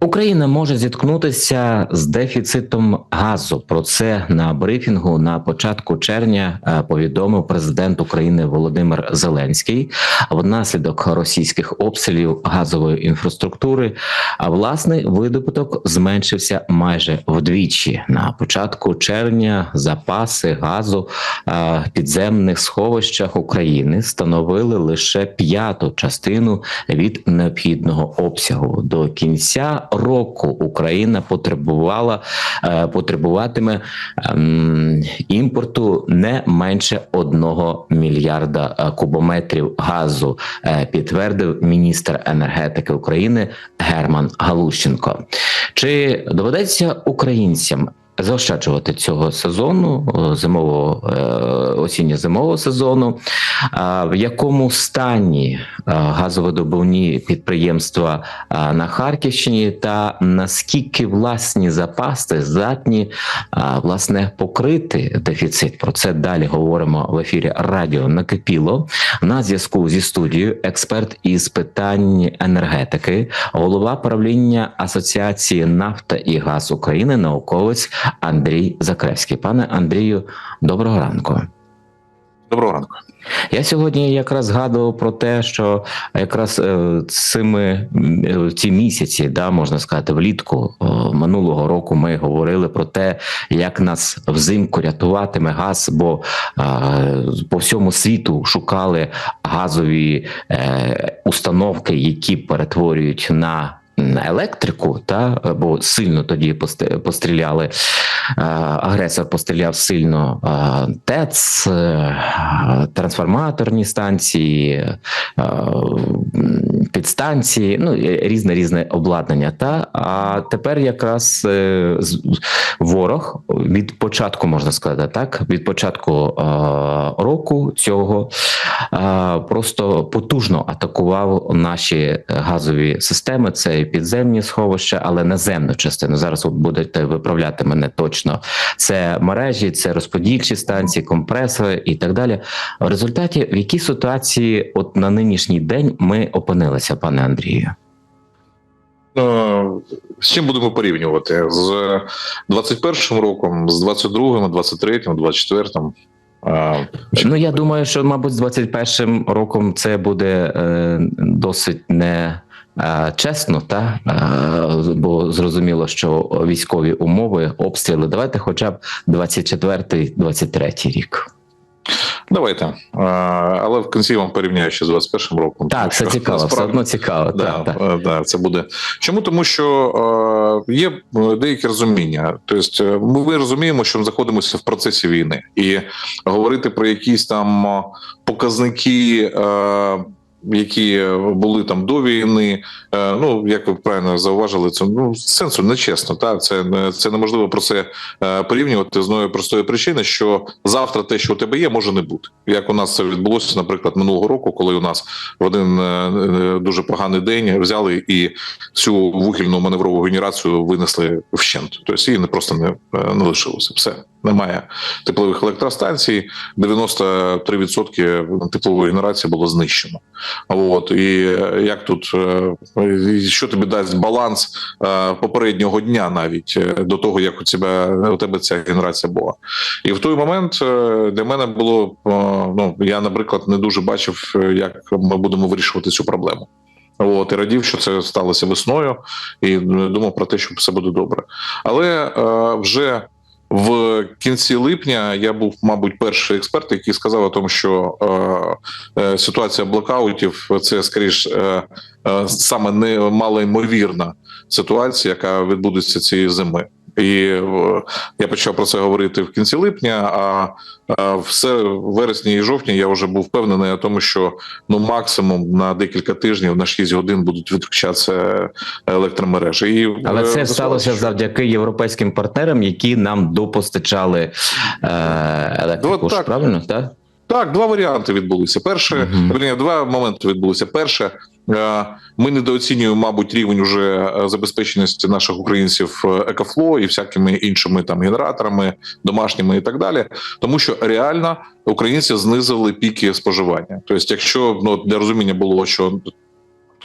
Україна може зіткнутися з дефіцитом газу. Про це на брифінгу на початку червня е, повідомив президент України Володимир Зеленський. Внаслідок російських обстрілів газової інфраструктури, а власний видобуток зменшився майже вдвічі. На початку червня запаси газу е, в підземних сховищах України становили лише п'яту частину від необхідного обсягу. До кінця року Україна потребувала е, потребуватиме ем, імпорту не менше одного мільярда е, кубометрів газу, е, підтвердив міністр енергетики України Герман Галущенко. Чи доведеться українцям? Заощаджувати цього сезону е, зимового е, осінньо-зимового сезону, в якому стані е, газовидобувні підприємства на Харківщині, та наскільки власні запаси здатні власне покрити дефіцит? Про це далі говоримо в ефірі Радіо Накипіло. На зв'язку зі студією експерт із питань енергетики, голова правління Асоціації Нафта і Газ України, науковець Андрій Закревський. Пане Андрію, доброго ранку. Доброго ранку. Я сьогодні якраз згадував про те, що якраз е, цими е, ці місяці, да, можна сказати, влітку е, минулого року ми говорили про те, як нас взимку рятуватиме газ, бо по всьому світу шукали газові установки, які перетворюють на електрику, та бо сильно тоді постріляли. е, Агресор постріляв сильно е, ТЕЦ, е, трансформаторні станції, е, підстанції, ну різне різне обладнання. Та а тепер якраз е, ворог від початку можна сказати, так від початку е, року цього е, просто потужно атакував наші газові системи. Це і підземні сховища, але наземну частину. Зараз ви будете виправляти мене точно. Це мережі, це розподільчі станції, компресори і так далі. В результаті в якій ситуації, от на нинішній день, ми опинилися, пане Андрію? Е, З чим будемо порівнювати? З 21 роком, з 22, 23, 24. Е, Ну я думаю, що мабуть, з 21 роком це буде е, досить не. е, Чесно, та бо зрозуміло, що військові умови, обстріли. Давайте, хоча б 24-23 рік. Давайте. Е, Але в кінці вам порівняю ще з 21 роком. тому Так, це що цікаво, все одно цікаво. Да, Так, так. е, да, це буде. Чому? Тому що е, є деякі розуміння. Тобто, е, ми розуміємо, що ми знаходимося в процесі війни, і говорити про якісь там е, показники. Е, які були там до війни, е, ну як ви правильно зауважили, це ну сенсу нечесно. Та це не це неможливо про це е, порівнювати з одної простої причини, що завтра те, що у тебе є, може не бути. Як у нас це відбулося, наприклад, минулого року, коли у нас в один е, е, дуже поганий день взяли і цю вугільну маневрову генерацію винесли вщент. Тобто її не просто не, е, не лишилося. Все немає теплових електростанцій. 93% теплової генерації було знищено. От і е, як тут е, що тобі дасть баланс е, попереднього дня, навіть до того, як у тебе у тебе ця генерація була. І в той момент для мене було ну я, наприклад, не дуже бачив, як ми будемо вирішувати цю проблему. От і радів, що це сталося весною, і думав про те, що все буде добре. Але е, вже в кінці липня я був, мабуть, перший експерт, який сказав о тому, що е, е, ситуація блокаутів це скоріш е, е, саме не малоймовірна ситуація, яка відбудеться цієї зими. І е, я почав про це говорити в кінці липня. А, а в вересні і жовтні я вже був впевнений о тому, що ну максимум на декілька тижнів на 6 годин будуть відключатися електромережі. І Але е, це сталося що- завдяки європейським партнерам, які нам допостачали е, електрику. Так. правильно? Так? Так, два варіанти відбулися. Перше, Мгм. верні, два моменти відбулися. Перше, е, ми недооцінюємо, мабуть, рівень уже е, забезпеченості наших українців е, екофло і всякими іншими там генераторами, домашніми і так далі, тому що реально українці знизили піки споживання. Тобто, якщо ну для розуміння було, що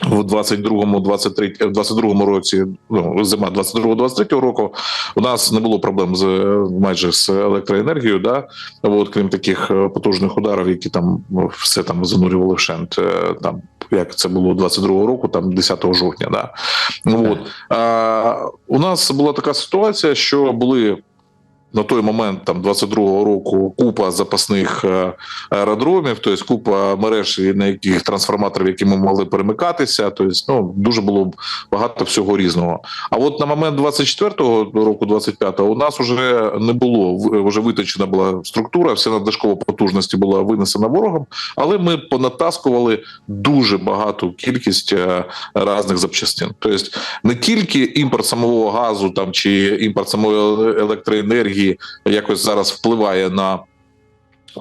в 22-му, 23, 22-му році, ну зима 22-23 року, у нас не було проблем з е, майже з електроенергією, да от крім таких е, потужних ударів, які там ну, все там занурювали вшент. е, Там як це було 22-го року, там 10 жовтня. Да от а, у нас була така ситуація, що були. На той момент, там 22-го року, купа запасних е, аеродромів, тобто купа мереж, на яких трансформаторів, які ми могли перемикатися. Тобто, ну дуже було багато всього різного. А от на момент 24-го року, 25-го, у нас вже не було вже виточена була структура, вся надлишкова потужності була винесена ворогом, але ми понатаскували дуже багату кількість е, різних запчастин. Тобто не тільки імпорт самого газу там чи імпорт самої електроенергії якось зараз впливає на.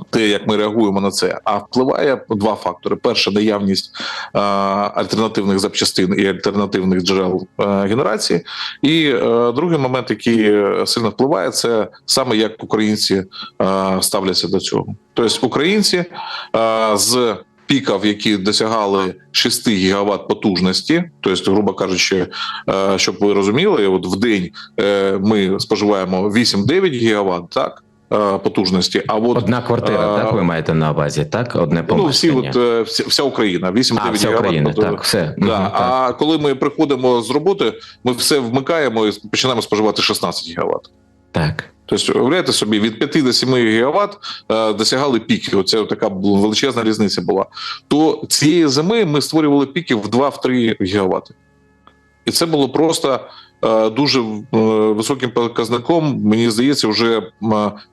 Те, як ми реагуємо на це, а впливає два фактори: перше наявність е, альтернативних запчастин і альтернативних джерел е, генерації, і е, другий момент, який сильно впливає, це саме як українці е, ставляться до цього. Тобто, українці е, з піків, які досягали 6 гігават потужності, тобто, грубо кажучи, е, щоб ви розуміли, от в день е, ми споживаємо 8-9 гігават, так. е, Потужності, а от Одна квартира, а, так ви маєте на увазі, так? Одне ну, всі, от, вся, вся Україна, 8-9 а, вся. Україна, так, все. Да. Мгм, так. Коли ми приходимо з роботи, ми все вмикаємо і починаємо споживати 16 гігават. так. Тобто, уявляєте собі, від 5 до 7 гігават е, досягали піки. Оце така величезна різниця була. То цієї зими ми створювали піки в 2-3 гігавати. І це було просто е, дуже е, високим показником, мені здається, вже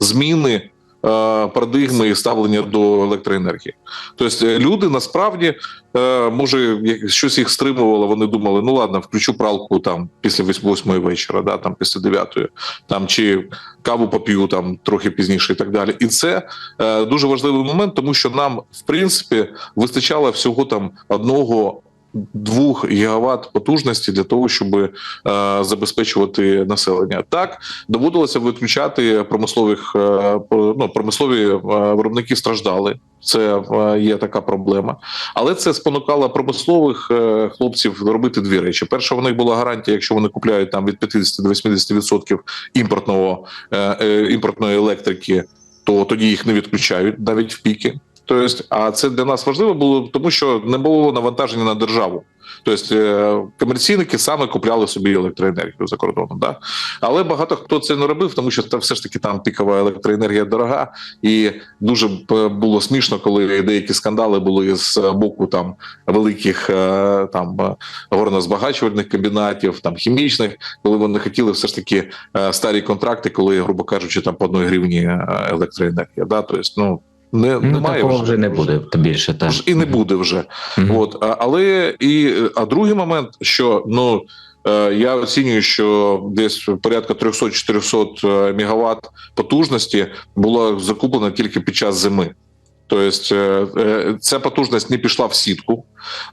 зміни парадигми і ставлення до електроенергії. Тобто е, люди насправді, е, може, щось їх стримувало, вони думали, ну ладно, включу пралку там після 8 вечора, да, там після 9 там чи каву поп'ю там трохи пізніше і так далі. І це е, дуже важливий момент, тому що нам, в принципі, вистачало всього там одного. Двох гігават потужності для того, щоб е, забезпечувати населення, так доводилося виключати промислових е, ну, промислові е, виробники страждали. Це е, є така проблема, але це спонукало промислових е, хлопців робити дві речі. Перша, у них була гарантія, якщо вони купляють там від 50 до 80% імпортного імпортної електрики, то тоді їх не відключають навіть в піки. Тобто, а це для нас важливо було, тому що не було навантаження на державу. Тобто е, комерційники саме купляли собі електроенергію за кордоном. Да? Але багато хто це не робив, тому що та все ж таки там пікова електроенергія дорога, і дуже було смішно, коли деякі скандали були з боку там великих е, там е, горнозбагачувальних комбінатів, там хімічних, коли вони хотіли все ж таки старі контракти, коли, грубо кажучи, там по одній гривні електроенергія. Да? Тобто, ну не Ну, немає такого вже не буде більше. Так. і не буде вже. Мгм. От а- але і а другий момент, що ну е, я оцінюю, що десь порядка 300-400 мегаватт потужності було закуплено тільки під час зими. Тобто е, е, ця потужність не пішла в сітку.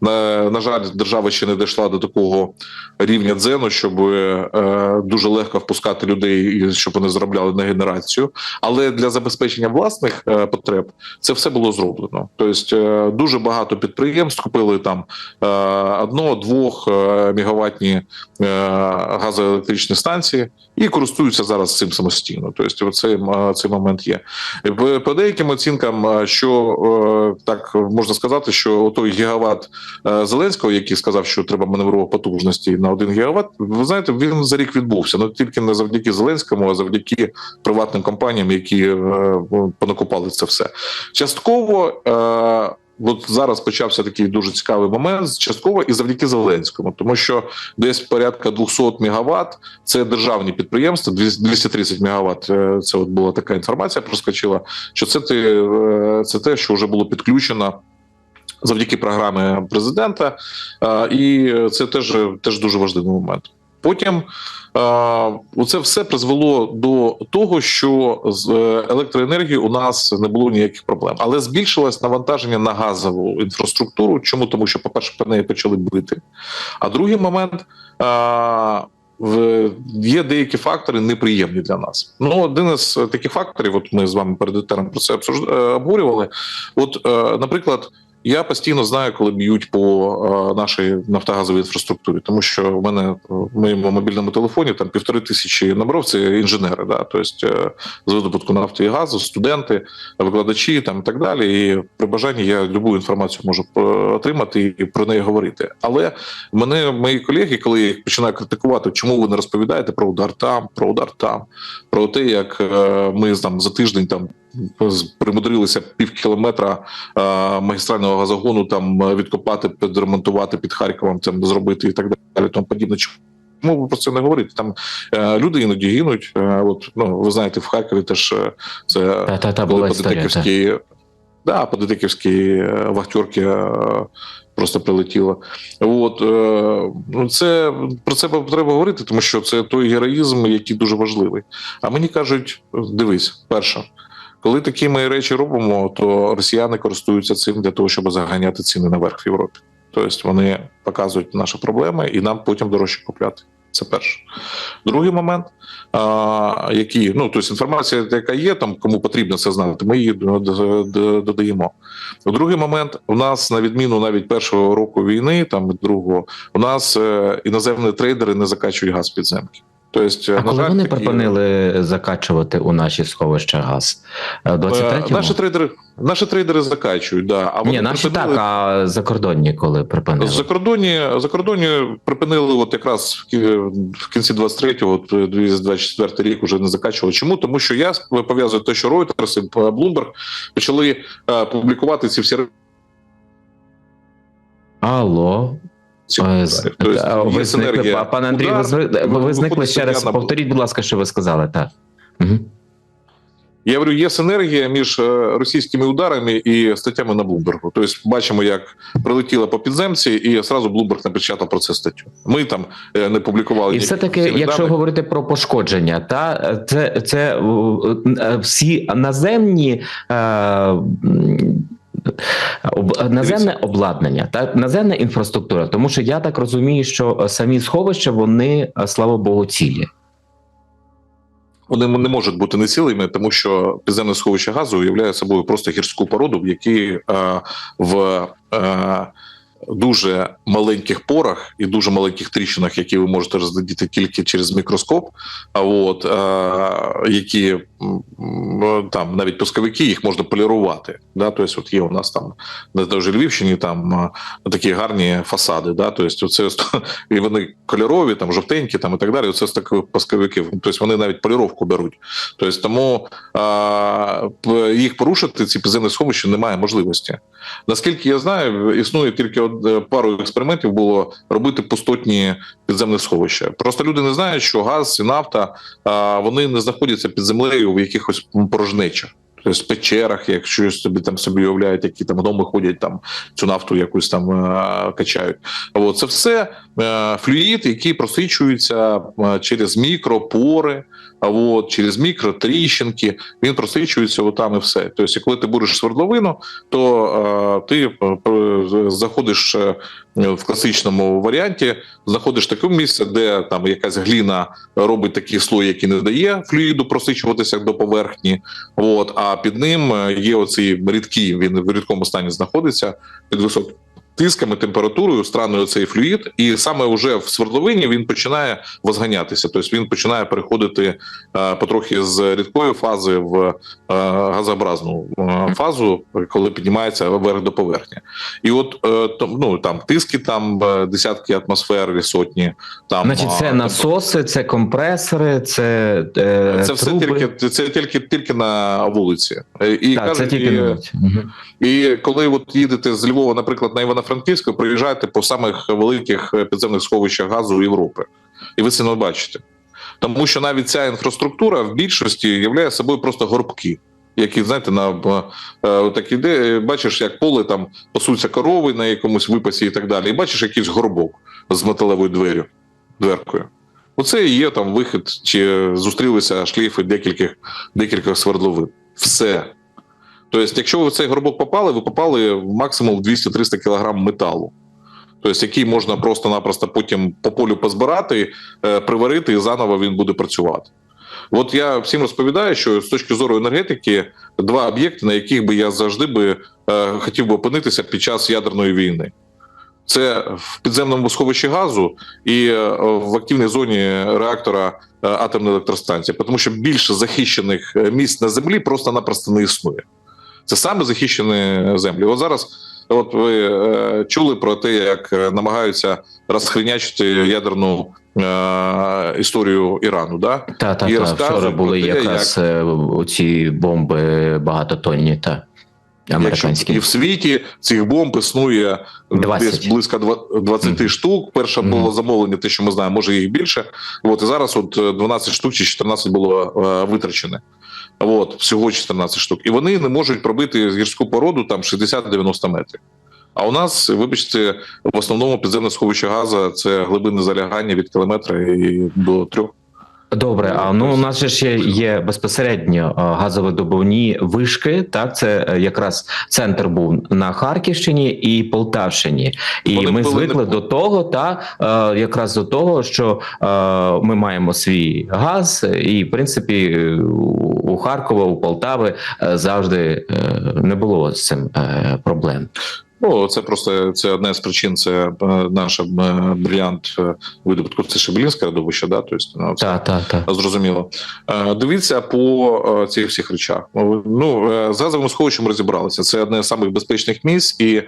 На, на жаль, держава ще не дійшла до такого рівня дзену, щоб е, дуже легко впускати людей, щоб вони заробляли на генерацію. Але для забезпечення власних е, потреб це все було зроблено. Тобто е, дуже багато підприємств купили там е, одно-двох е, мегаваттні е, газоелектричні станції і користуються зараз цим самостійно. Тобто, цей, цей момент є. По- По деяким оцінкам, е, що е, так можна сказати, що той гігават е, Зеленського, який сказав, що треба маневрової потужності на 1 гігават, ви знаєте, він за рік відбувся. Ну тільки не завдяки Зеленському, а завдяки приватним компаніям, які е, понакупали це все. Частково. е, От зараз почався такий дуже цікавий момент, частково і завдяки Зеленському, тому що десь порядка 200 мегаватт – це державні підприємства, 230 мегаватт – Це от була така інформація, проскочила. Що це те, це те, що вже було підключено завдяки програмі президента, Е, і це теж теж дуже важливий момент. Потім е, це все призвело до того, що з е, електроенергією у нас не було ніяких проблем, але збільшилось навантаження на газову інфраструктуру. Чому тому, що, по-перше, по неї почали бити. А другий момент. Є деякі фактори неприємні для нас. Ну, один із таких факторів, от ми з вами перед етером про це обговорювали. От, наприклад, я постійно знаю, коли б'ють по е, нашій нафтогазовій інфраструктурі, тому що в мене е, в моєму мобільному телефоні там півтори тисячі наборів це інженери, да, тобто е, з видобутку нафти і газу, студенти, викладачі там і так далі. І при бажанні я любу інформацію можу отримати і про неї говорити. Але мене мої колеги, коли я їх починаю критикувати, чому ви не розповідаєте про удар там, про удар там, про те, як ми там за тиждень там примудрилися пів кілометра е, магістрального газогону там е, відкопати, підремонтувати під Харковом, там зробити і так далі. Тому подібне. Чому ви про це не говорите? Там е, люди іноді гинуть. Е, от ну ви знаєте, в Харкові теж е, це Та та та була по історія. Та. детективській, да, по детективській е, вахтерки е, просто прилетіло. От е, ну це про це треба говорити, тому що це той героїзм, який дуже важливий. А мені кажуть: дивись, перше. Коли такі ми речі робимо, то росіяни користуються цим для того, щоб заганяти ціни наверх в Європі. Тобто вони показують наші проблеми і нам потім дорожче купляти. Це перше. Другий момент, а, який, ну тобто інформація, яка є, там кому потрібно це знати, ми її додаємо. Другий момент, у нас, на відміну навіть першого року війни, там другого, у нас е, іноземні трейдери не закачують газ підземки. Тобто, А коли жаль, вони такі- припинили закачувати у наші сховища газ? Е, Е, 23-му? Наші трейдери, наші трейдери закачують, да. А вони Ні, наші припинили- так, а закордонні коли припинили? За кордоні, за кордоні припинили от якраз в кінці 23-го, от 2024 рік уже не закачували. Чому? Тому що я пов'язую те, що Reuters і Bloomberg почали е, публікувати ці всі. Алло. Тобто ви зникли, пане Андрій, ви, Удар, ви зникли ще раз. Повторіть, будь ласка, що ви сказали. Так. Угу. Я говорю, є синергія між е, російськими ударами і статтями на Блумбергу. Тобто, бачимо, як прилетіло по підземці, і одразу Блумберг напечатав про це статтю. Ми там е, не публікували І все таки, якщо даних. говорити про пошкодження, та це, це е, всі наземні. Е, об- наземне обладнання та наземна інфраструктура, тому що я так розумію, що самі сховища вони е, слава Богу цілі. Вони не можуть бути нецілими, тому що підземне сховище газу уявляє собою просто гірську породу, в якій е, в е, дуже маленьких порах і дуже маленьких тріщинах, які ви можете розглядіти тільки через мікроскоп. А от е, які м, там навіть пусковики їх можна полірувати. Да? Тобто, от є у нас там на той Львівщині там е, такі гарні фасади. Да? Тобто, це і вони кольорові, там жовтенькі, там і так далі. Це з таких пусковиків. Тобто вони навіть поліровку беруть. Тобто тому п- їх порушити ці підземні сховища немає можливості. Наскільки я знаю, існує тільки од- е, пару експериментів було робити пустотні підземні сховища. Просто люди не знають, що газ і нафта вони не знаходяться під землею в якихось порожнечах. Тобто в печерах, якщо собі там собі уявляють, які там гноми ходять, там цю нафту якусь там е, качають. От це все е, флюїд, який просичується е, через мікропори, а от через мікротріщинки. Він просичується отам і все. Тобто, коли ти будеш свердловину, то е, ти е, заходиш е, в класичному варіанті, знаходиш таке місце, де там якась гліна робить такий слой, який не дає флюїду просичуватися до поверхні. От, а під ним е, є оці рідкі, він в рідкому стані знаходиться під високим тисками, температурою, страною цей флюїд, і саме вже в свердловині він починає возганятися. Тобто він починає переходити е, потрохи з рідкої фази в е, газообразну е, фазу, коли піднімається вверх до поверхні. І от е, то, ну, там тиски, там десятки атмосфер, і сотні. Там Значить, це насоси, це компресори, це, е, це все труби. тільки це тільки тільки на вулиці. І так, це тільки і- на вулиці. І коли от їдете з Львова, наприклад, на Івано-Франківську, приїжджаєте по самих великих е, підземних сховищах газу Європи, і ви це не бачите. Тому що навіть ця інфраструктура в більшості являє собою просто горбки. Які знаєте, на е, так іде, бачиш, як поле там пасуться корови на якомусь випасі і так далі. І бачиш якийсь горбок з металевою дверю, дверкою. Оце і є там вихід, чи зустрілися шлейфи декількох, декількох свердловин. Все. Тобто, якщо ви в цей горбок попали, ви попали в максимум 200-300 кг металу. Тобто, який можна просто-напросто потім по полю позбирати, е, приварити, і заново він буде працювати. От я всім розповідаю, що з точки зору енергетики два об'єкти, на яких би я завжди би е, хотів би опинитися під час ядерної війни. Це в підземному сховищі газу і е, в активній зоні реактора атомної електростанції, тому що більше захищених місць на землі просто-напросто не існує. Це саме захищені землі. От зараз, от ви е, чули про те, як е, намагаються розхрінячити ядерну е, історію Ірану. Да? Та, та, І та. Вчора були те, якраз е, оці бомби багатотонні та американські. І в світі цих бомб існує 20. десь близько два- 20 Мгм. штук. Перше Мгм. було замовлення, те, що ми знаємо, може їх більше. От і зараз от е, 12 штук чи 14 було е, витрачене. От всього 14 штук. І вони не можуть пробити гірську породу там 60-90 метрів. А у нас, вибачте, в основному підземне сховище газу це глибини залягання від кілометра і до трьох. Добре, а ну у нас же ще є безпосередньо газовидобувні вишки. Так, це е, якраз центр був на Харківщині і Полтавщині, і Вони ми звикли не- до того, та е, якраз до того, що е, ми маємо свій газ, і в принципі у Харкова, у Полтави завжди не було з цим проблем. Ну, це просто це одна з причин. Це е, наша е, брилянт е, видобутку. Це Шебелінське родовище, да? Тобто, ну, це Так, так, так. Зрозуміло. Дивіться по цих всіх речах. Ну з газовим сховищем розібралися. Це одне з самих безпечних місць. І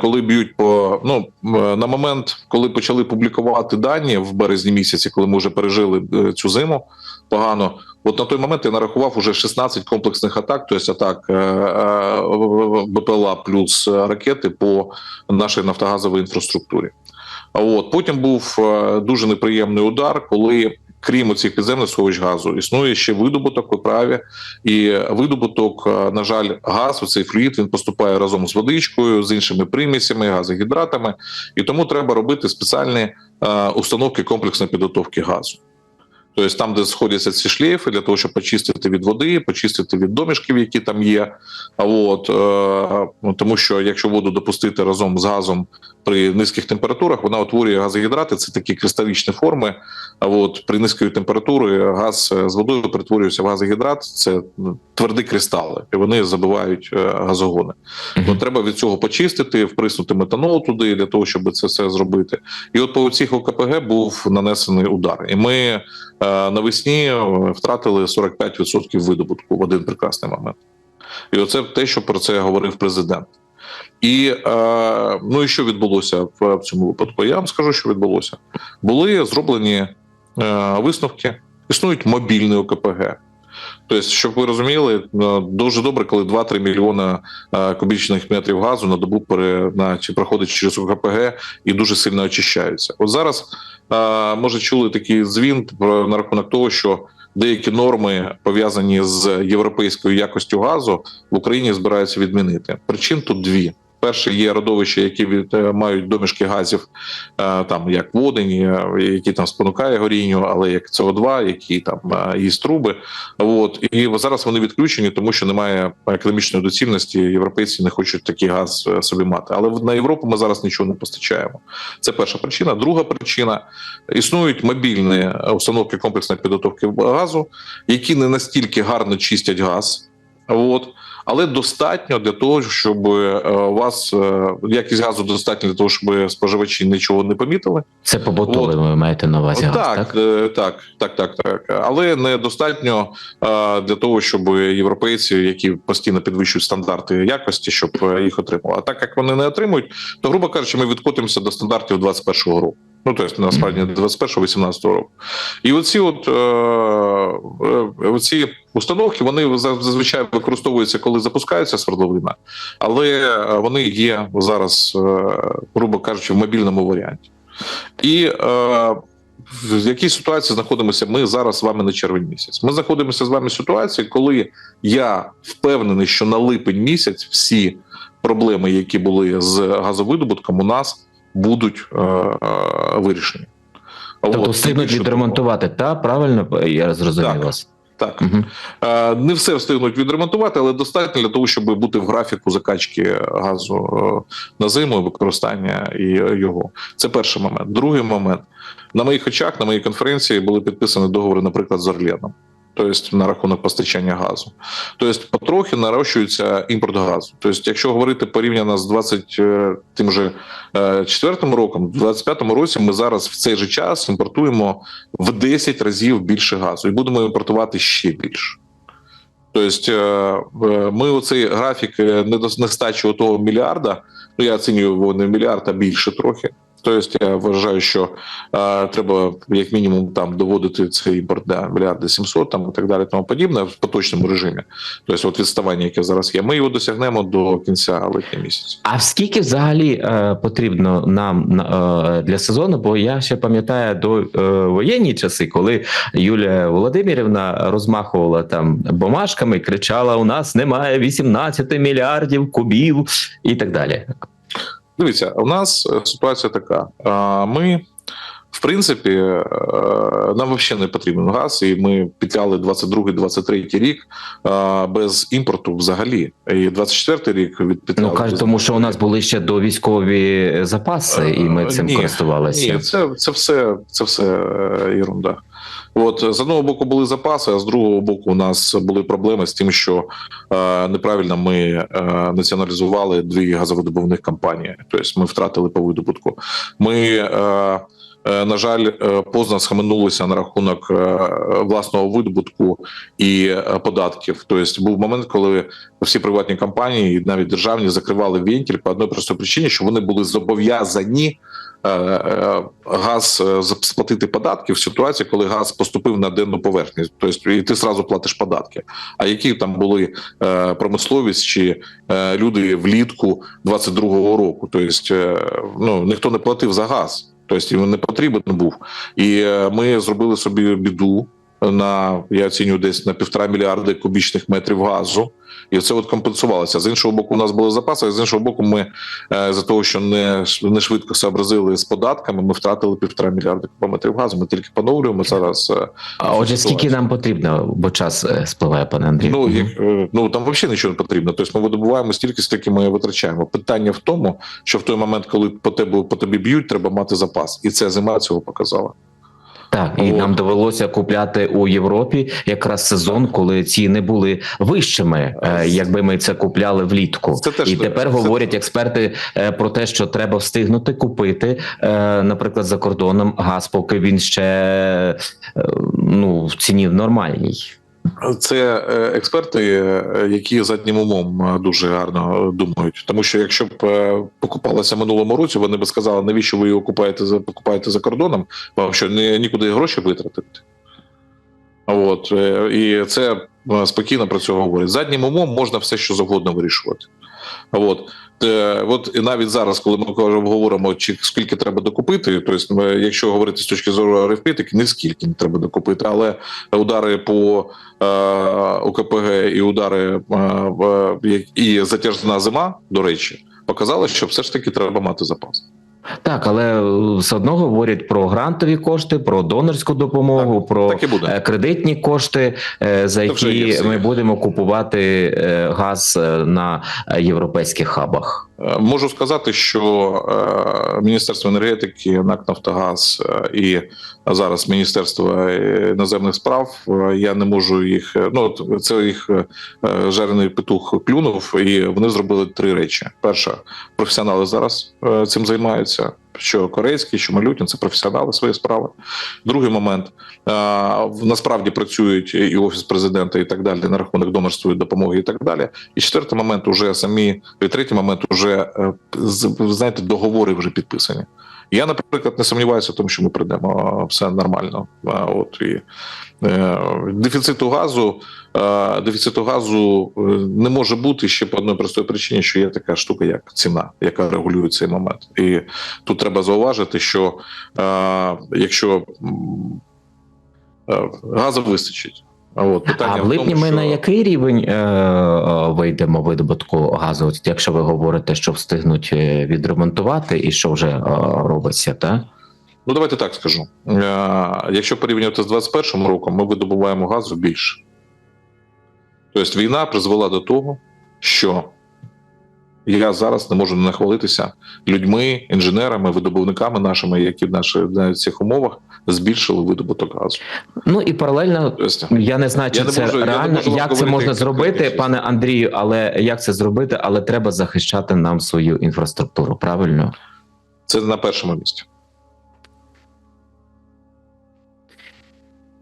коли б'ють по ну на момент, коли почали публікувати дані в березні місяці, коли ми вже пережили цю зиму погано. От на той момент я нарахував уже 16 комплексних атак, тобто атак е, е, БПЛА плюс ракети по нашій нафтогазовій інфраструктурі. От потім був е, дуже неприємний удар, коли крім цих підземних сховищ газу, існує ще видобуток у праві, і видобуток, на жаль, газ, цей флюїд, він поступає разом з водичкою, з іншими примісями, газогідратами, і тому треба робити спеціальні установки комплексної підготовки газу. Тобто там, де сходяться ці шлейфи, для того, щоб почистити від води, почистити від домішків, які там є. А от е, тому, що якщо воду допустити разом з газом при низьких температурах, вона утворює газогідрати, це такі кристалічні форми. А от при низької температурі газ з водою перетворюється в газогідрат, це ну, тверді кристали, і вони забивають е, газогони. Мгм. То треба від цього почистити, вприснути метанол туди для того, щоб це все зробити. І от по цих ОКПГ був нанесений удар. І ми е, навесні е, втратили 45% видобутку в один прекрасний момент. І оце те, що про це говорив президент. І е, ну і що відбулося в, цьому випадку? Я вам скажу, що відбулося. Були зроблені е, висновки, існують мобільні ОКПГ. Тобто, щоб ви розуміли, е, дуже добре, коли 2-3 мільйона е, кубічних метрів газу на добу пере, на, чи проходить через ОКПГ і дуже сильно очищаються. От зараз е, може чули такий звін про на рахунок того, що деякі норми пов'язані з європейською якостю газу в Україні збираються відмінити. Причин тут дві. Перше, є родовища, які від, е, мають домішки газів, е, там як водень, е, які там спонукає горінню, але як СО2, які там їсть труби. От і зараз вони відключені, тому що немає економічної доцільності. Європейці не хочуть такий газ собі мати. Але на Європу ми зараз нічого не постачаємо. Це перша причина. Друга причина існують мобільні установки комплексної підготовки газу, які не настільки гарно чистять газ. От. Але достатньо для того, щоб е, у вас е, якість газу достатньо для того, щоб споживачі нічого не помітили. Це побутове, ви маєте на увазі газ, так, так? е, так, так, так, так. Але недостатньо е, для того, щоб європейці, які постійно підвищують стандарти якості, щоб е, їх отримали. А так як вони не отримують, то грубо кажучи, ми відкотимося до стандартів 21-го року. Ну тобто, насправді 21-го, 18-го року. І оці от е, е, оці установки вони зазвичай використовуються, коли запускається свердловина, але е, вони є зараз, е, грубо кажучи, в мобільному варіанті. І е, в якій ситуації знаходимося ми зараз з вами на червень місяць? Ми знаходимося з вами в ситуації, коли я впевнений, що на липень місяць всі проблеми, які були з газовидобутком, у нас будуть е, е, вирішені. Тобто встигнуть відремонтувати, та правильно я зрозумів Так. вас. Так. Угу. Е, Не все встигнуть відремонтувати, але достатньо для того, щоб бути в графіку закачки газу на зиму і використання і його. Це перший момент. Другий момент. На моїх очах, на моїй конференції були підписані договори, наприклад, з Орленом. Тобто на рахунок постачання газу. Тобто потрохи нарощується імпорт газу. Тобто, якщо говорити порівняно з 20 е, е, роком, в 25-му році ми зараз в цей же час імпортуємо в 10 разів більше газу і будемо імпортувати ще більше. Тобто, ми оцей графік недос- нестачі того мільярда, ну я оцінюю його не мільярд, а більше трохи. Тобто, я вважаю, що е, треба як мінімум там доводити цей імпорт до мільярда 700 там і так далі, тому подібне в поточному режимі. Тобто, от відставання, яке зараз є, ми його досягнемо до кінця липня місяця. А скільки взагалі е, потрібно нам на- е, для сезону? Бо я ще пам'ятаю до е, воєнні часи, коли Юлія Володимирівна розмахувала там бумажками, кричала: у нас немає 18 мільярдів кубів і так далі. Дивіться, у нас е, ситуація така. Ми, в принципі, е, нам взагалі не потрібен газ, і ми підляли 22-23 рік без імпорту взагалі. І 24 рік від. Ну кажуть, тому що у нас були ще до військові запаси, і ми Е, цим ні, користувалися. Ні, це, це все це все ерунда. От з одного боку були запаси, а з другого боку, у нас були проблеми з тим, що е, неправильно ми е, націоналізували дві газовидобувних компанії. Тобто ми втратили по видобутку. Ми, е, е, на жаль, е, поздно схаменулися на рахунок е, власного видобутку і податків. Тобто був момент, коли всі приватні компанії, навіть державні, закривали вентиль по одній простій причині, що вони були зобов'язані газ е, сплатити податки в ситуації, коли газ поступив на денну поверхність, Тобто, і ти зразу платиш податки. А які там були е, промисловість чи е, люди влітку 22-го року? Тобто, е, ну ніхто не платив за газ. Тобто він не потрібен був, і е, ми зробили собі біду на я оцінюю десь на півтора мільярди кубічних метрів газу, і це от компенсувалося. З іншого боку, у нас були запаси. а З іншого боку, ми е, за того, що не, не швидко сообразили з податками, ми втратили півтора мільярди кубометрів газу. Ми тільки поновлюємо зараз. е, А отже, скільки нам потрібно, бо час е, спливає, пане Андрію. Ну, як, ну там взагалі нічого не потрібно. Тобто ми видобуваємо стільки, скільки ми витрачаємо. Питання в тому, що в той момент, коли по тебе по тобі б'ють, треба мати запас, і ця зима цього показала. Так, і О. нам довелося купляти у Європі якраз сезон, коли ціни були вищими, е, якби ми це купляли влітку. Це теж і тепер це- говорять експерти е, про те, що треба встигнути купити, е, наприклад, за кордоном газ, поки він ще ну в ціні нормальній. Це е, експерти, е, які заднім умом е, дуже гарно думають. Тому що якщо б покупалося минулому році, вони б сказали, навіщо ви його купаєте покупаєте за кордоном? Вам що не нікуди гроші витратити? От і це спокійно про це говорять. Заднім умом можна все, що завгодно вирішувати. От. Е, От і навіть зараз, коли ми кажемо, говоримо, чи скільки треба докупити, тобто, е, якщо говорити з точки зору арифметики, не скільки не треба докупити, але удари по ОКПГ і удари е, в- як- і затяжна зима, до речі, показали, що все ж таки треба мати запас. Так, але е, все одно говорять про грантові кошти, про донорську допомогу, про Так і буде. е, кредитні кошти, е, за є які ми будемо купувати газ на європейських хабах. Е, Можу сказати, що е, Міністерство енергетики, НАК Нафтогаз е, і зараз Міністерство іноземних справ. Я не можу їх. Ну це їх жарений петух клюнув, і вони зробили три речі: перша професіонали зараз цим займаються. Що корейський, що Малютін, це професіонали своєї справи. Другий момент насправді працюють і офіс президента, і так далі на рахунок донорства і допомоги, і так далі. І четвертий момент уже самі, і третій момент уже е, знаєте, договори вже підписані. Я, наприклад, не сумніваюся в тому, що ми прийдемо все нормально. От і е, дефіциту газу, е, дефіциту газу е, не може бути ще по одній простій причині, що є така штука, як ціна, яка регулює цей момент. І тут треба зауважити, що якщо газу вистачить. А От, питання а в липні тому, ми що... на який рівень е, е, вийдемо видобутку газу? От Якщо ви говорите, що встигнуть е, відремонтувати і що вже е, робиться, та? Ну, давайте так скажу. Е, Якщо порівнювати з 21 роком, ми видобуваємо газу більше. Тобто війна призвела до того, що я зараз не можу не нахвалитися людьми, інженерами, видобувниками нашими, які в наших в цих умовах збільшили видобуток газу. Ну і паралельно Тобто, Я не знаю, чи Я це можу- реально, як це можна зробити, пане Андрію. Але як це зробити? Але треба захищати нам свою інфраструктуру. Правильно, це на першому місці.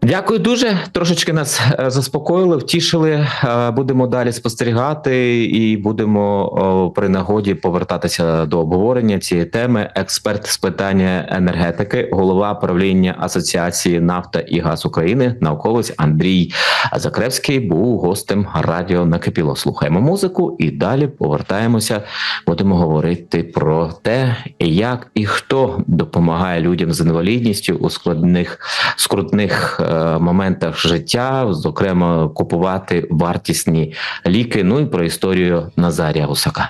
Дякую дуже. Трошечки нас е, заспокоїли, втішили. Е, Будемо далі спостерігати і будемо при нагоді повертатися до обговорення цієї теми. Експерт з питання енергетики, голова правління Асоціації Нафта і Газ України, науковець Андрій Закревський був гостем радіо Накипіло. Слухаємо музику і далі повертаємося. Будемо говорити про те, як і хто допомагає людям з інвалідністю у складних скрутних е, моментах життя, зокрема купувати вартісні ліки. Ну і про історію Назарія Гусака.